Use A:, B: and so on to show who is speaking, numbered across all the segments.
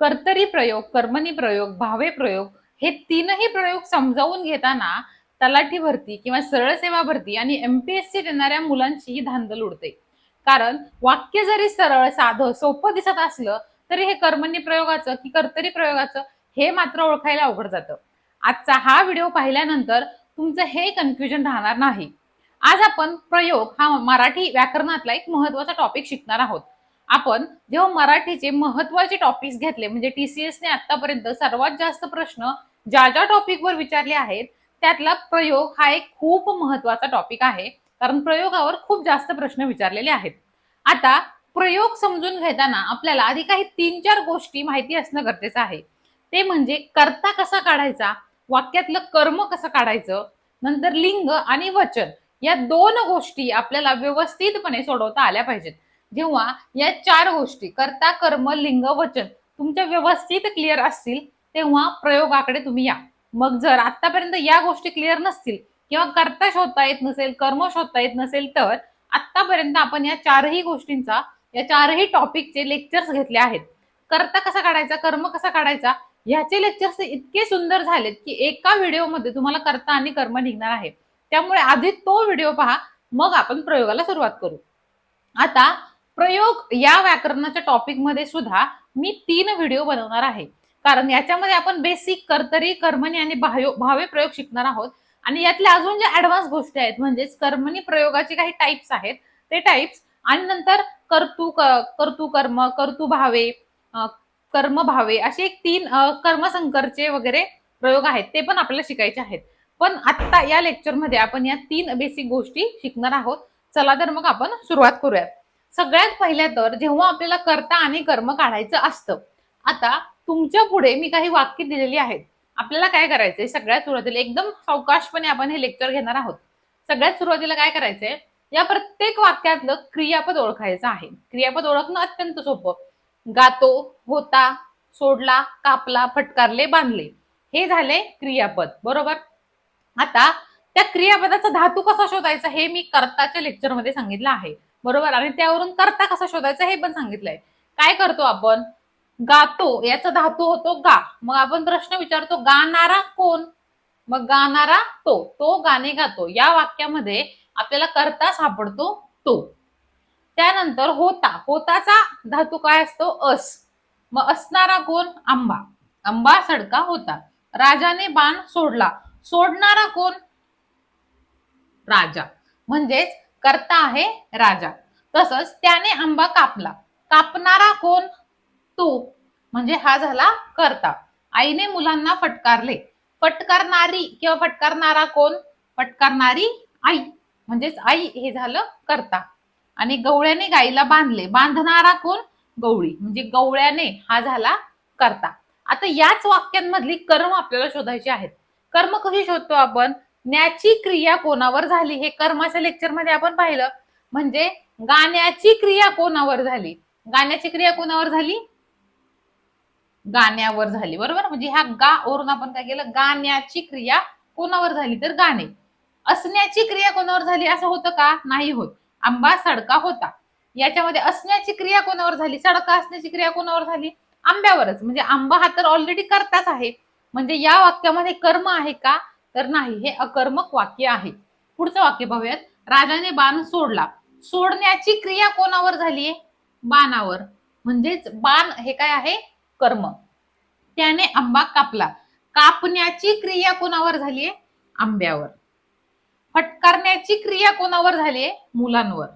A: कर्तरी प्रयोग कर्मणी प्रयोग भावे प्रयोग हे तीनही प्रयोग समजावून घेताना तलाठी भरती किंवा सरळ सेवा भरती आणि एमपीएससी देणाऱ्या मुलांची धांदल उडते. कारण वाक्य जरी सरळ साधं सोपं दिसत असलं तरी हे कर्मणी प्रयोगाचं की कर्तरी प्रयोगाचं हे मात्र ओळखायला अवघड जातं. आजचा हा व्हिडिओ पाहिल्यानंतर तुमचं हे कन्फ्युजन राहणार नाही. आज आपण प्रयोग हा मराठी व्याकरणातला एक महत्त्वाचा टॉपिक शिकणार आहोत. आपण जेव्हा मराठीचे महत्त्वाचे टॉपिक्स घेतले म्हणजे टीसीएस ने आतापर्यंत सर्वात जास्त प्रश्न ज्या ज्या टॉपिकवर विचारले आहेत त्यातला प्रयोग हा एक खूप महत्त्वाचा टॉपिक आहे. कारण प्रयोगावर खूप जास्त प्रश्न विचारलेले आहेत. आता प्रयोग समजून घेताना आपल्याला आधी काही तीन चार गोष्टी माहिती असणं गरजेचं आहे. ते म्हणजे कर्ता कसा काढायचा वाक्यातलं कर्म कसं काढायचं नंतर लिंग आणि वचन या दोन गोष्टी आपल्याला व्यवस्थितपणे सोडवता आल्या पाहिजेत. जेव्हा या चार गोष्टी कर्ता कर्म लिंग वचन तुमच्या व्यवस्थित क्लिअर असतील तेव्हा प्रयोगाकडे तुम्ही या. मग जर आतापर्यंत या गोष्टी क्लिअर नसतील किंवा कर्ता शोधता येत नसेल कर्म शोधता येत नसेल तर आतापर्यंत आपण या चारही गोष्टींचा या चारही टॉपिकचे लेक्चर्स घेतले आहेत. कर्ता कसा काढायचा कर्म कसा काढायचा ह्याचे लेक्चर्स इतके सुंदर झालेत की एका व्हिडिओमध्ये तुम्हाला कर्ता आणि कर्म निघणार आहे. त्यामुळे आधी तो व्हिडिओ पहा मग आपण प्रयोगाला सुरुवात करू. आता प्रयोग या व्याकरणाच्या टॉपिकमध्ये सुद्धा मी तीन व्हिडिओ बनवणार आहे. कारण याच्यामध्ये आपण बेसिक कर्तरी कर्मणी आणि भायो भावे प्रयोग शिकणार आहोत. आणि यातल्या अजून ज्या ऍडव्हान्स गोष्टी आहेत म्हणजेच कर्मणी प्रयोगाचे काही टाइप्स आहेत ते टाइप्स आणि नंतर कर्तू कर्तू कर्म कर्तू भावे कर्म भावे असे एक तीन कर्मसंकरचे वगैरे प्रयोग आहेत ते पण आपल्याला शिकायचे आहेत. पण आत्ता या लेक्चरमध्ये आपण या तीन बेसिक गोष्टी शिकणार आहोत. चला तर मग आपण सुरुवात करूयात. सगळ्यात पहिल्या तर जेव्हा आपल्याला कर्ता आणि कर्म काढायचं असतं आता तुमच्यापुढे मी काही वाक्य दिलेली आहेत. आपल्याला काय करायचंय? सगळ्यात सुरुवातीला एकदम सावकाशपणे आपण हे लेक्चर घेणार आहोत. सगळ्यात सुरुवातीला काय करायचंय? या प्रत्येक वाक्यातलं क्रियापद ओळखायचं आहे. क्रियापद ओळखणं अत्यंत सोपं. गातो होता सोडला कापला फटकारले बांधले. हे झाले क्रियापद. बरोबर? आता त्या क्रियापदाचा धातू कसा शोधायचा हे मी कर्ताच्या लेक्चरमध्ये सांगितलं आहे. बरोबर? आणि त्यावरून करता कसा शोधायचा हे पण सांगितलंय. काय करतो आपण? गातो. याचा धातू होतो गा. मग आपण प्रश्न विचारतो गाणारा कोण? मग गाणारा तो. तो गाणे गातो. या वाक्यामध्ये आपल्याला कर्ता सापडतो तो. त्यानंतर होता. होताचा धातू काय असतो? अस. मग असणारा कोण? आंबा. आंबा सडका होता. राजाने बाण सोडला. सोडणारा कोण? राजा. म्हणजेच करता आहे राजा. तसंच त्याने आंबा कापला. कापणारा कोण? तो. म्हणजे हा झाला करता. आईने मुलांना फटकारले. फटकारणारी किंवा फटकारणारा कोण? फटकारणारी आई. म्हणजेच आई हे झालं करता. आणि गवळ्याने गाईला बांधले. बांधणारा कोण? गवळी. म्हणजे गवळ्याने हा झाला करता. आता याच वाक्यांमधली कर्म आपल्याला शोधायची आहेत. कर्म कशी शोधतो आपण? न्याची क्रिया कोणावर झाली? हे कर्माच्या लेक्चरमध्ये आपण पाहिलं. म्हणजे गाण्याची क्रिया कोणावर झाली? गाण्याची क्रिया कोणावर झाली? गाण्यावर झाली. बरोबर? म्हणजे ह्या गा वरून आपण काय केलं? गाण्याची क्रिया कोणावर झाली? तर गाणे. असण्याची क्रिया कोणावर झाली? असं होतं का? नाही होत. आंबा सडका होता. याच्यामध्ये असण्याची क्रिया कोणावर झाली? सडका असण्याची क्रिया कोणावर झाली? आंब्यावरच. म्हणजे आंबा हा तर ऑलरेडी करताच आहे. म्हणजे या वाक्यामध्ये कर्म आहे का? तर नाही हे अकर्मक वाक्य आहे. पुढचं वाक्य पाहूयात राजाने बाण सोडला. सोडण्याची क्रिया कोणावर झालीये बाणावर. म्हणजेच बाण हे काय आहे? कर्म. त्याने आंबा कापला. कापण्याची क्रिया कोणावर झालीये आंब्यावर. फटकारण्याची क्रिया कोणावर झालीये मुलांवर.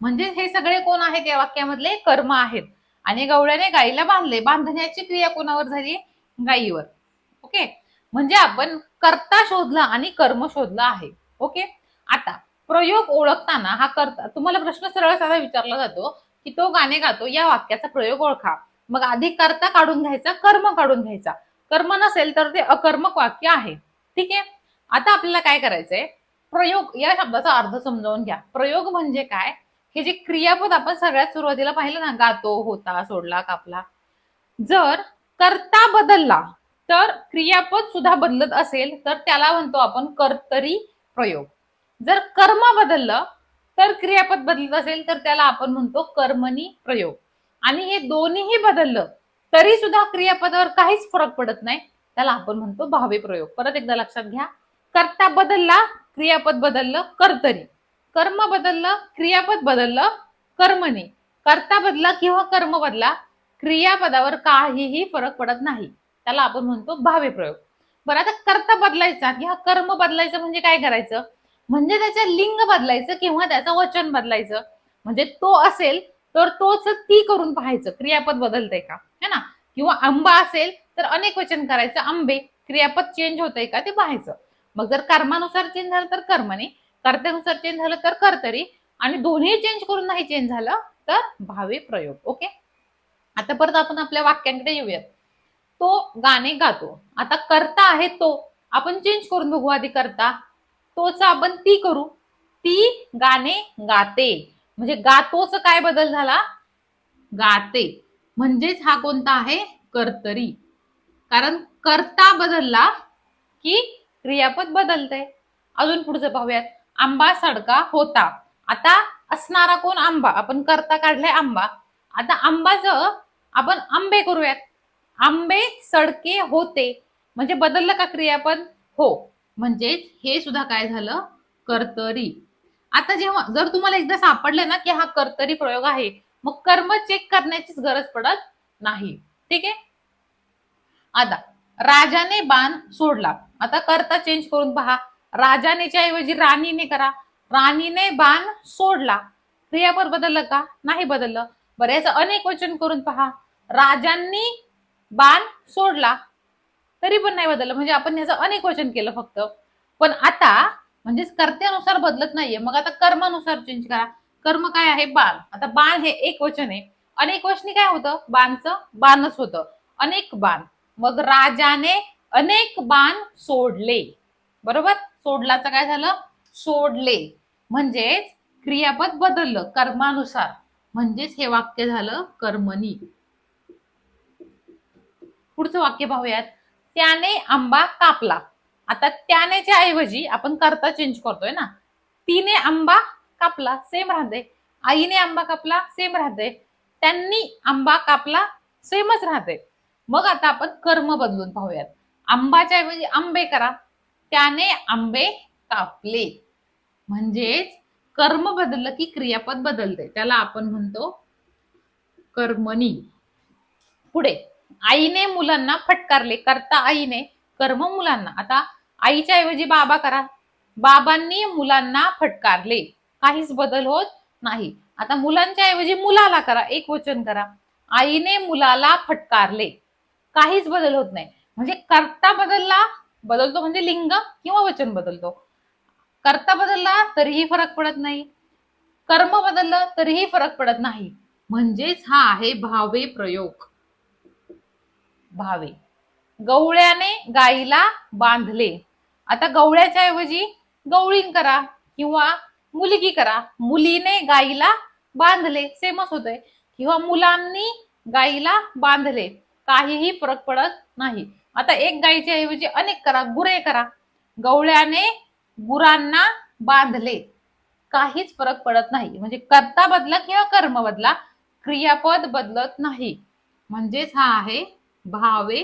A: म्हणजे हे सगळे कोण आहेत या वाक्यामधले? कर्म आहेत. आणि गवळ्याने गाईला बांधले. बांधण्याची क्रिया कोणावर झाली गाईवर. ओके? म्हणजे आपण कर्ता शोधला आणि कर्म शोधला आहे. ओके? आता प्रयोग ओळखताना हा करता तुम्हाला प्रश्न सरळ साधा विचारला जातो की तो गाणे गातो या वाक्याचा प्रयोग ओळखा. मग आधी कर्ता काढून घ्यायचा कर्म काढून घ्यायचा. कर्म नसेल तर ते अकर्मक वाक्य आहे. ठीक आहे? आता आपल्याला काय करायचंय? प्रयोग या शब्दाचा अर्थ समजावून घ्या. प्रयोग म्हणजे काय? हे जे क्रियापद आपण सगळ्यात सुरुवातीला पाहिलं ना गातो होता सोडला कापला. जर कर्ता बदलला तर क्रियापद सुद्धा बदलत असेल तर त्याला म्हणतो आपण कर्तरी प्रयोग. जर कर्म बदललं तर क्रियापद बदलत असेल तर त्याला आपण म्हणतो कर्मणी प्रयोग. आणि हे दोन्हीही बदललं तरी सुद्धा क्रियापदावर काहीच फरक पडत नाही. त्याला आपण म्हणतो भावे प्रयोग. परत एकदा लक्षात घ्या. कर्ता बदलला क्रियापद बदललं कर्तरी. कर्म बदललं क्रियापद बदललं कर्मणी. कर्ता बदला किंवा कर्म बदला क्रियापदावर काहीही फरक पडत नाही. त्याला आपण म्हणतो भावे प्रयोग. बरं आता कर्ता बदलायचा किंवा कर्म बदलायचं म्हणजे काय करायचं? म्हणजे त्याचं लिंग बदलायचं किंवा त्याचं वचन बदलायचं. म्हणजे तो असेल तर तोच ती करून पाहायचं. क्रियापद बदलतंय का? है ना? किंवा आंबा असेल तर अनेक वचन करायचं. आंबे क्रियापद चेंज होतंय का? ते पाहायचं. मग जर कर्मानुसार चेंज झालं तर कर्मने कर्त्यानुसार चेंज झालं तर कर्तरी आणि दोन्ही चेंज करून नाही चेंज झालं तर भावे प्रयोग. ओके आता परत आपण आपल्या वाक्यांकडे येऊयात. तो गाणे गातो. आता करता आहे तो. आपण चेंज करून बघू आधी करता. तोच आपण ती करू. ती गाणे गाते. म्हणजे गातोच काय बदल झाला? गाते. म्हणजेच हा कोणता आहे? कर्तरी. कारण कर्ता बदलला की क्रियापद बदलते अजून पुढचं पाहूयात. आंबा सडका होता. आता असणारा कोण आंबा? आपण करता काढलाय आंबा. आता आंबाचं आपण आंबे करूयात. आंबे सडके होते. म्हणजे बदललं का क्रियापद हो. म्हणजेच हे सुद्धा काय झालं? कर्तरी. आता जेव्हा जर तुम्हाला एकदा सापडलं ना की हा कर्तरी प्रयोग आहे मग कर्म चेक करण्याचीच गरज पडत नाही. ठीक आहे? आता राजाने बाण सोडला. आता करता चेंज करून पहा. राजानेच्या ऐवजी राणीने करा. राणीने बाण सोडला. क्रियापद बदललं का? नाही बदललं. बरं याचं अनेक वचन करून पहा. राजांनी बाण सोडला तरी पण नाही बदललं. म्हणजे आपण याचं अनेक वचन केलं फक्त. पण आता म्हणजेच कर्त्यानुसार बदलत नाहीये. मग आता कर्मानुसार चेंज करा. कर्म काय आहे? बाण. आता बाण हे एक वचन आहे. अनेक वचनी काय होतं? बाणचं बाणच होतं. अनेक बाण. मग राजाने अनेक बाण सोडले. बरोबर? सोडलाचं काय झालं? सोडले. म्हणजेच क्रियापद बदललं कर्मानुसार. म्हणजेच हे वाक्य झालं कर्मणी पुढचं वाक्य पाहूयात. त्याने आंबा कापला. आता त्यानेच्या ऐवजी आपण करता चेंज करतोय ना. तिने आंबा कापला सेम राहते. आईने आंबा कापला सेम राहते. त्यांनी आंबा कापला सेमच राहते. मग आता आपण कर्म बदलून पाहूयात. आंबाच्या ऐवजी आंबे करा. त्याने आंबे कापले. म्हणजेच कर्म बदललं की क्रियापद बदलते. त्याला आपण म्हणतो कर्मणी. पुढे. आईने मुलांना फटकारले करता आईने कर्म मुलांना. आता आईच्या ऐवजी बाबा करा. बाबांनी मुलांना फटकारले. काहीच बदल होत नाही. आता मुलांच्या ऐवजी मुलाला करा. एक वचन करा. आईने मुलाला फटकारले. काहीच बदल होत नाही. म्हणजे कर्ता बदलला बदलतो म्हणजे लिंग किंवा वचन बदलतो. कर्ता बदलला तरीही फरक पडत नाही. कर्म बदललं तरीही फरक पडत नाही. म्हणजेच हा आहे भावे प्रयोग. भावे. गवळ्याने गाईला बांधले. आता गवळ्याच्या ऐवजी गवळीन करा किंवा मुलगी करा. मुलीने गाईला बांधले. सेमच होतंय. किंवा मुलांनी गाईला बांधले. काहीही फरक पडत नाही. आता एक गाईच्या ऐवजी अनेक करा. गुरे करा. गवळ्याने गुरांना बांधले. काहीच फरक पडत नाही. म्हणजे कर्ता बदला किंवा कर्म बदला क्रियापद बदलत नाही. म्हणजेच हा आहे भावे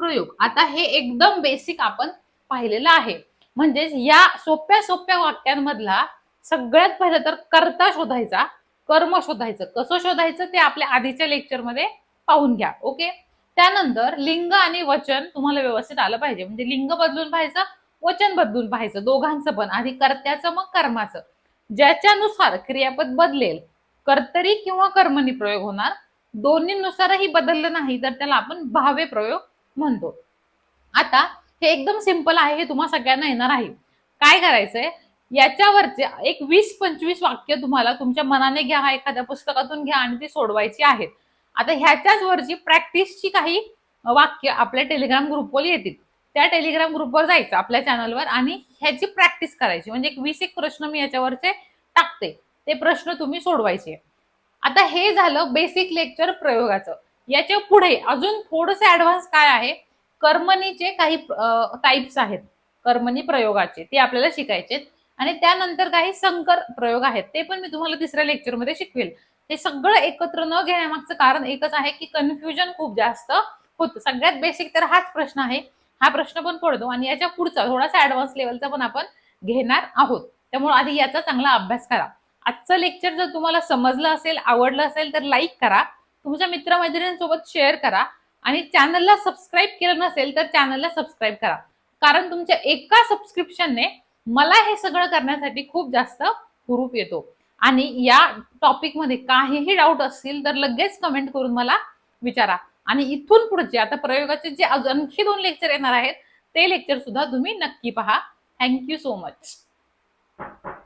A: प्रयोग. आता हे एकदम बेसिक आपण पाहिलेलं आहे. म्हणजेच या सोप्या सोप्या वाक्यांमधला सगळ्यात पहिलं तर कर्ता शोधायचा कर्म शोधायचं. कसं शोधायचं ते आपल्या आधीच्या लेक्चरमध्ये पाहून घ्या ओके त्यानंतर लिंग आणि वचन तुम्हाला व्यवस्थित आलं पाहिजे. म्हणजे लिंग बदलून पाहायचं वचन बदलून पाहायचं दोघांचं पण. आधी कर्त्याचं मग कर्माचं. ज्याच्यानुसार क्रियापद बदलेल कर्तरी किंवा कर्मणी प्रयोग होणार. दोन्हीनुसारही बदललं नाही तर त्याला आपण भावे प्रयोग म्हणतो. आता हे एकदम सिंपल आहे हे तुम्हा सगळ्यांना येणार आहे. काय करायचंय? याच्यावरचे एक वीस पंचवीस वाक्य तुम्हाला तुमच्या मनाने घ्या एखाद्या पुस्तकातून घ्या आणि ती सोडवायची आहेत. आता ह्याच्याच वरची प्रॅक्टिसची काही वाक्य आपल्या टेलिग्राम ग्रुपवर येतील. त्या टेलिग्राम ग्रुपवर जायचं आपल्या चॅनलवर आणि ह्याची प्रॅक्टिस करायची. म्हणजे एक वीस एक प्रश्न मी याच्यावरचे टाकते. ते प्रश्न तुम्ही सोडवायचे. आता हे झालं बेसिक लेक्चर प्रयोगाचं. याच्यापुढे अजून थोडंसं ऍडव्हान्स काय आहे? कर्मणीचे काही टाईप्स आहेत. कर्मणी प्रयोगाचे ते आपल्याला शिकायचे आणि त्यानंतर काही संकर प्रयोग आहेत. ते पण मी तुम्हाला तिसऱ्या लेक्चरमध्ये शिकवेल. हे सगळं एकत्र न घेण्यामागचं कारण एकच आहे की कन्फ्युजन खूप जास्त होतं. सगळ्यात बेसिक तर हाच प्रश्न आहे. हा प्रश्न पण पडतो. आणि याच्या पुढचा थोडासा ऍडव्हान्स लेवलचा पण आपण घेणार आहोत. त्यामुळे आधी याचा चांगला अभ्यास करा. आजचं लेक्चर जर तुम्हाला समजलं असेल आवडलं असेल तर लाईक करा. तुमच्या मित्रमैत्रिणींसोबत शेअर करा. आणि चॅनलला सबस्क्राईब केलं नसेल तर चॅनलला सबस्क्राईब करा. कारण तुमच्या एका सबस्क्रिप्शनने मला हे सगळं करण्यासाठी खूप जास्त हुरूप येतो. आणि या टॉपिकमध्ये काहीही डाऊट असतील तर लगेच कमेंट करून मला विचारा. आणि इथून पुढचे आता प्रयोगाचे जे आणखी दोन लेक्चर येणार आहेत ते लेक्चर सुद्धा तुम्ही नक्की पहा. Thank you so much